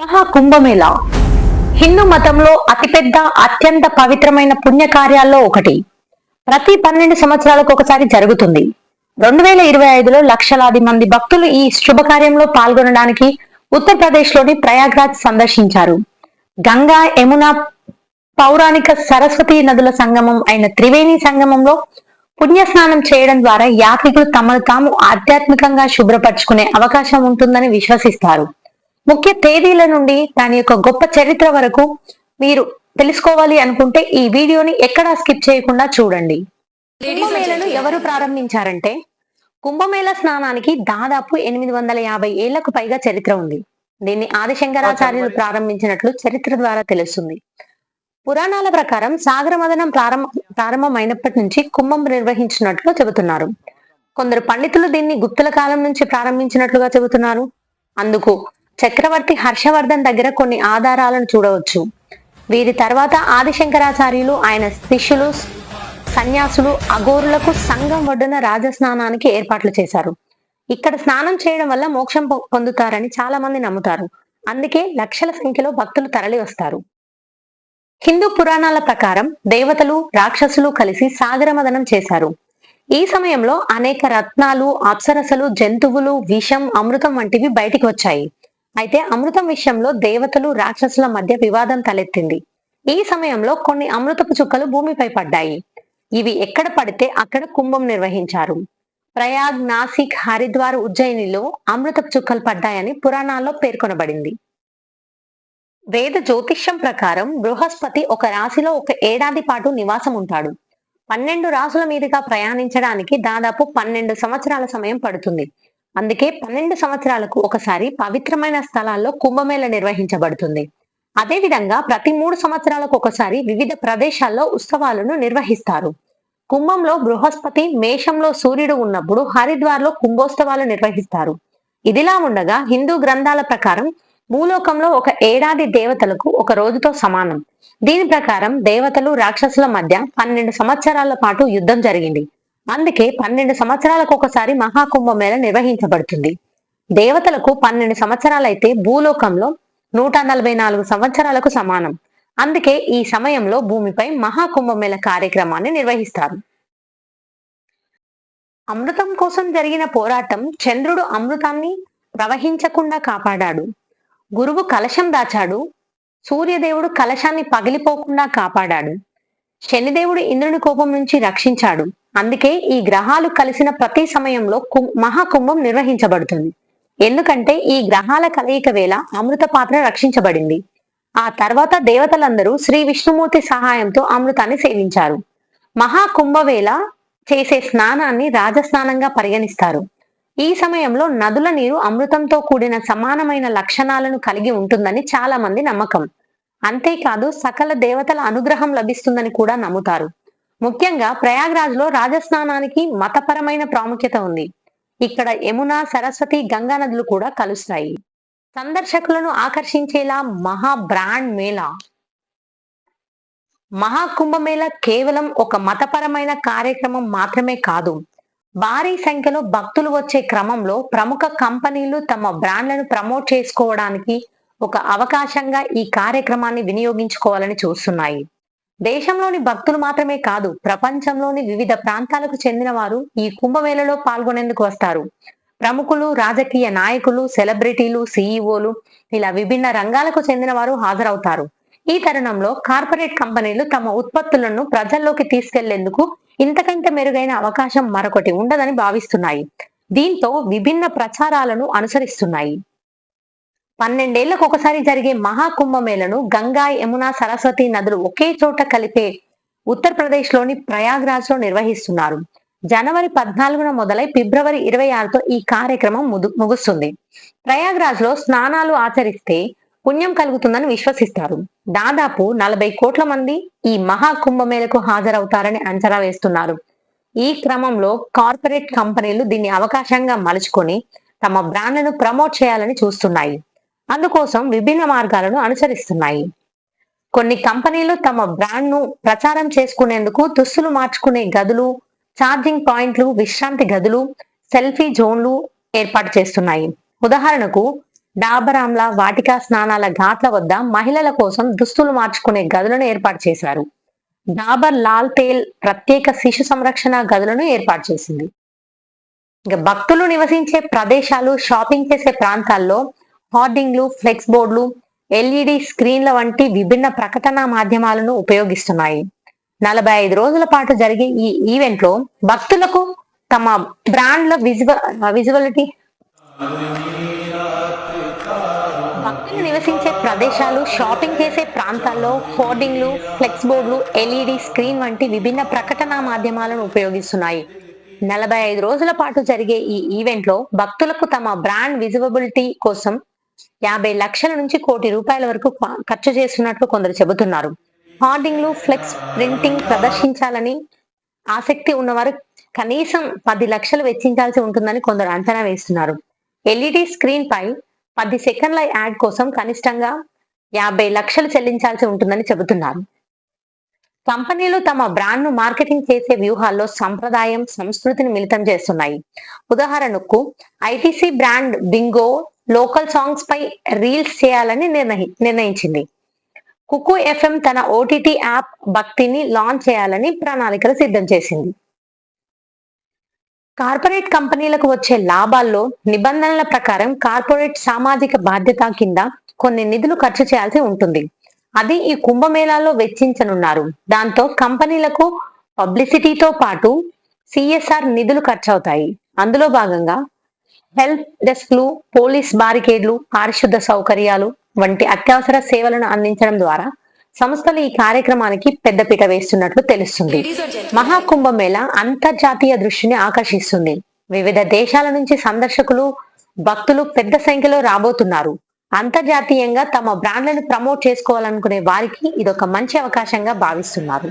మహా కుంభమేళ హిందూ మతంలో అతిపెద్ద అత్యంత పవిత్రమైన పుణ్యకార్యాల్లో ఒకటి. ప్రతి పన్నెండు సంవత్సరాలకు ఒకసారి జరుగుతుంది. రెండు వేల ఇరవై ఐదులో లక్షలాది మంది భక్తులు ఈ శుభకార్యంలో పాల్గొనడానికి ఉత్తరప్రదేశ్లోని ప్రయాగ్రాజ్ సందర్శించారు. గంగా యమున పౌరాణిక సరస్వతి నదుల సంగమం అయిన త్రివేణి సంగమంలో పుణ్యస్నానం చేయడం ద్వారా యాత్రికులు తమను తాము ఆధ్యాత్మికంగా శుభ్రపరచుకునే అవకాశం ఉంటుందని విశ్వసిస్తారు. ముఖ్య తేదీల నుండి దాని యొక్క గొప్ప చరిత్ర వరకు మీరు తెలుసుకోవాలి అనుకుంటే ఈ వీడియోని ఎక్కడా స్కిప్ చేయకుండా చూడండి. కుంభమేళను ఎవరు ప్రారంభించారంటే కుంభమేళ స్నానానికి దాదాపు ఎనిమిది వందల యాభై ఏళ్ళకు పైగా చరిత్ర ఉంది. దీన్ని ఆదిశంకరాచార్యులు ప్రారంభించినట్లు చరిత్ర ద్వారా తెలుస్తుంది. పురాణాల ప్రకారం సాగర మదనం ప్రారంభ ప్రారంభమైనప్పటి నుంచి కుంభం నిర్వహించినట్లు చెబుతున్నారు. కొందరు పండితులు దీన్ని గుప్తుల కాలం నుంచి ప్రారంభించినట్లుగా చెబుతున్నారు. అందుకు చక్రవర్తి హర్షవర్ధన్ దగ్గర కొన్ని ఆధారాలను చూడవచ్చు. వీరి తర్వాత ఆదిశంకరాచార్యులు ఆయన శిష్యులు సన్యాసులు అఘోరులకు సంఘం ఒడ్డున రాజస్నానానికి ఏర్పాట్లు చేశారు. ఇక్కడ స్నానం చేయడం వల్ల మోక్షం పొందుతారని చాలా మంది నమ్ముతారు. అందుకే లక్షల సంఖ్యలో భక్తులు తరలి వస్తారు. హిందూ పురాణాల ప్రకారం దేవతలు రాక్షసులు కలిసి సాగరమదనం చేశారు. ఈ సమయంలో అనేక రత్నాలు అప్సరసలు జంతువులు విషం అమృతం వంటివి బయటికి వచ్చాయి. అయితే అమృతం విషయంలో దేవతలు రాక్షసుల మధ్య వివాదం తలెత్తింది. ఈ సమయంలో కొన్ని అమృతపు చుక్కలు భూమిపై పడ్డాయి. ఇవి ఎక్కడ పడితే అక్కడ కుంభం నిర్వహించారు. ప్రయాగ్ నాసిక్ హరిద్వార్ ఉజ్జయినిలో అమృతపు చుక్కలు పడ్డాయని పురాణాల్లో పేర్కొనబడింది. వేద జ్యోతిష్యం ప్రకారం బృహస్పతి ఒక రాశిలో ఒక ఏడాది పాటు నివాసం ఉంటాడు. పన్నెండు రాసుల మీదుగా ప్రయాణించడానికి దాదాపు పన్నెండు సంవత్సరాల సమయం పడుతుంది. అందుకే పన్నెండు సంవత్సరాలకు ఒకసారి పవిత్రమైన స్థలాల్లో కుంభమేళ నిర్వహించబడుతుంది. అదేవిధంగా ప్రతి మూడు సంవత్సరాలకు ఒకసారి వివిధ ప్రదేశాల్లో ఉత్సవాలను నిర్వహిస్తారు. కుంభంలో బృహస్పతి మేషంలో సూర్యుడు ఉన్నప్పుడు హరిద్వార్లో కుంభోత్సవాలు నిర్వహిస్తారు. ఇదిలా ఉండగా హిందూ గ్రంథాల ప్రకారం భూలోకంలో ఒక ఏడాది దేవతలకు ఒక రోజుతో సమానం. దీని ప్రకారం దేవతలు రాక్షసుల మధ్య పన్నెండు సంవత్సరాల పాటు యుద్ధం జరిగింది. అందుకే పన్నెండు సంవత్సరాలకు ఒకసారి మహాకుంభమేళ నిర్వహించబడుతుంది. దేవతలకు పన్నెండు సంవత్సరాలైతే భూలోకంలో నూట నలభై నాలుగు సంవత్సరాలకు సమానం. అందుకే ఈ సమయంలో భూమిపై మహాకుంభమేళ కార్యక్రమాన్ని నిర్వహిస్తారు. అమృతం కోసం జరిగిన పోరాటం చంద్రుడు అమృతాన్ని ప్రవహించకుండా కాపాడాడు. గురువు కలశం దాచాడు. సూర్యదేవుడు కలశాన్ని పగిలిపోకుండా కాపాడాడు. శనిదేవుడు ఇంద్రుని కోపం నుంచి రక్షించాడు. అందుకే ఈ గ్రహాలు కలిసిన ప్రతి సమయంలో కు- మహాకుంభం నిర్వహించబడుతుంది. ఎందుకంటే ఈ గ్రహాల కలయిక వేళ అమృత పాత్ర రక్షించబడింది. ఆ తర్వాత దేవతలందరూ శ్రీ విష్ణుమూర్తి సహాయంతో అమృతాన్ని సేవించారు. మహాకుంభవేళ చేసే స్నానాన్ని రాజస్నానంగా పరిగణిస్తారు. ఈ సమయంలో నదుల నీరు అమృతంతో కూడిన సమానమైన లక్షణాలను కలిగి ఉంటుందని చాలా మంది నమ్మకం. అంతేకాదు సకల దేవతల అనుగ్రహం లభిస్తుందని కూడా నమ్ముతారు. ముఖ్యంగా ప్రయాగ్రాజ్లో రాజస్నానానికి మతపరమైన ప్రాముఖ్యత ఉంది. ఇక్కడ యమున సరస్వతి గంగా నదులు కూడా కలుస్తాయి. సందర్శకులను ఆకర్షించేలా మహా బ్రాండ్ మేళా. మహాకుంభమేళ కేవలం ఒక మతపరమైన కార్యక్రమం మాత్రమే కాదు. భారీ సంఖ్యలో భక్తులు వచ్చే క్రమంలో ప్రముఖ కంపెనీలు తమ బ్రాండ్లను ప్రమోట్ చేసుకోవడానికి ఒక అవకాశంగా ఈ కార్యక్రమాన్ని వినియోగించుకోవాలని చూస్తున్నాయి. దేశంలోని భక్తులు మాత్రమే కాదు ప్రపంచంలోని వివిధ ప్రాంతాలకు చెందిన వారు ఈ కుంభమేళలో పాల్గొనేందుకు వస్తారు. ప్రముఖులు రాజకీయ నాయకులు సెలబ్రిటీలు సీఈఓలు ఇలా విభిన్న రంగాలకు చెందిన వారు హాజరవుతారు. ఈ తరుణంలో కార్పొరేట్ కంపెనీలు తమ ఉత్పత్తులను ప్రజల్లోకి తీసుకెళ్ళేందుకు ఇంతకంటే మెరుగైన అవకాశం మరొకటి ఉండదని భావిస్తున్నాయి. దీంతో విభిన్న ప్రచారాలను అనుసరిస్తున్నాయి. పన్నెండేళ్ళకు ఒకసారి జరిగే మహాకుంభమేళను గంగా యమున సరస్వతి నదులు ఒకే చోట కలిపే ఉత్తరప్రదేశ్లోని ప్రయాగ్రాజ్లో నిర్వహిస్తున్నారు. జనవరి పద్నాలుగున మొదలై ఫిబ్రవరి ఇరవై ఆరుతో ఈ కార్యక్రమం ముగుస్తుంది. ప్రయాగ్రాజ్లో స్నానాలు ఆచరిస్తే పుణ్యం కలుగుతుందని విశ్వసిస్తారు. దాదాపు నలభై కోట్ల మంది ఈ మహాకుంభమేళకు హాజరవుతారని అంచనా వేస్తున్నారు. ఈ క్రమంలో కార్పొరేట్ కంపెనీలు దీన్ని అవకాశంగా మలుచుకొని తమ బ్రాండ్లను ప్రమోట్ చేయాలని చూస్తున్నాయి. అందుకోసం విభిన్న మార్గాలను అనుసరిస్తున్నాయి. కొన్ని కంపెనీలు తమ బ్రాండ్ను ప్రచారం చేసుకునేందుకు దుస్తులు మార్చుకునే గదులు ఛార్జింగ్ పాయింట్లు విశ్రాంతి గదులు సెల్ఫీ జోన్లు ఏర్పాటు చేస్తున్నాయి. ఉదాహరణకు డాబర్ వాటికా స్నానాల ఘాట్ల వద్ద మహిళల కోసం దుస్తులు మార్చుకునే గదులను ఏర్పాటు చేశారు. డాబర్ లాల్ తేల్ ప్రత్యేక శిశు సంరక్షణ గదులను ఏర్పాటు చేసింది. ఇక భక్తులు నివసించే ప్రదేశాలు షాపింగ్ చేసే ప్రాంతాల్లో హార్డింగ్లు ఫ్లెక్స్ బోర్డులు ఎల్ఈడి స్క్రీన్ల వంటి విభిన్న ప్రకటన మాధ్యమాలను ఉపయోగిస్తున్నాయి. నలభై ఐదు రోజుల పాటు జరిగే ఈ ఈవెంట్లో భక్తులకు తమ బ్రాండ్ల విజువ విజువలిటీ భక్తులు నివసించే ప్రదేశాలు షాపింగ్ చేసే ప్రాంతాల్లో హోర్డింగ్లు ఫ్లెక్స్ బోర్డులు ఎల్ఈడి స్క్రీన్ వంటి విభిన్న ప్రకటన మాధ్యమాలను ఉపయోగిస్తున్నాయి. నలభై ఐదు రోజుల పాటు జరిగే ఈ ఈవెంట్లో భక్తులకు తమ బ్రాండ్ విజిబిలిటీ కోసం యాభై లక్షల నుంచి కోటి రూపాయల వరకు ఖర్చు చేస్తున్నట్లు కొందరు చెబుతున్నారు. హార్డింగ్లు ఫ్లెక్స్ ప్రింటింగ్ ప్రదర్శించాలని ఆసక్తి ఉన్నవారు కనీసం పది లక్షలు వెచ్చించాల్సి ఉంటుందని కొందరు అంచనా వేస్తున్నారు. ఎల్ఈడి స్క్రీన్ పై పది సెకండ్ల యాడ్ కోసం కనిష్టంగా యాభై లక్షలు చెల్లించాల్సి ఉంటుందని చెబుతున్నారు. కంపెనీలు తమ బ్రాండ్ను మార్కెటింగ్ చేసే వ్యూహాల్లో సంప్రదాయం సంస్కృతిని మిళితం చేస్తున్నాయి. ఉదాహరణకు ITC brand Bingo local songs పై రీల్స్ చేయాలని నిర్ణయి నిర్ణయించింది. కుకు ఎఫ్ఎం తన ఓటీటీ యాప్ భక్తిని లాంచ్ చేయాలని ప్రణాళికలు సిద్ధం చేసింది. కార్పొరేట్ కంపెనీలకు వచ్చే లాభాల్లో నిబంధనల ప్రకారం కార్పొరేట్ సామాజిక బాధ్యత కింద కొన్ని నిధులు ఖర్చు చేయాల్సి ఉంటుంది. అది ఈ కుంభమేళాలో వెచ్చించనున్నారు. దాంతో కంపెనీలకు పబ్లిసిటీతో పాటు సిఎస్ఆర్ నిధులు ఖర్చవుతాయి. అందులో భాగంగా హెల్ప్ డెస్క్లు పోలీస్ బారికేడ్లు పారిశుద్ధ సౌకర్యాలు వంటి అత్యవసర సేవలను అందించడం ద్వారా సంస్థలు ఈ కార్యక్రమానికి పెద్దపీట వేస్తున్నట్లు తెలుస్తుంది. మహాకుంభమేళ అంతర్జాతీయ దృష్టిని ఆకర్షిస్తుంది. వివిధ దేశాల నుంచి సందర్శకులు భక్తులు పెద్ద సంఖ్యలో రాబోతున్నారు. అంతర్జాతీయంగా తమ బ్రాండ్లను ప్రమోట్ చేసుకోవాలనుకునే వారికి ఇదొక మంచి అవకాశంగా భావిస్తున్నారు.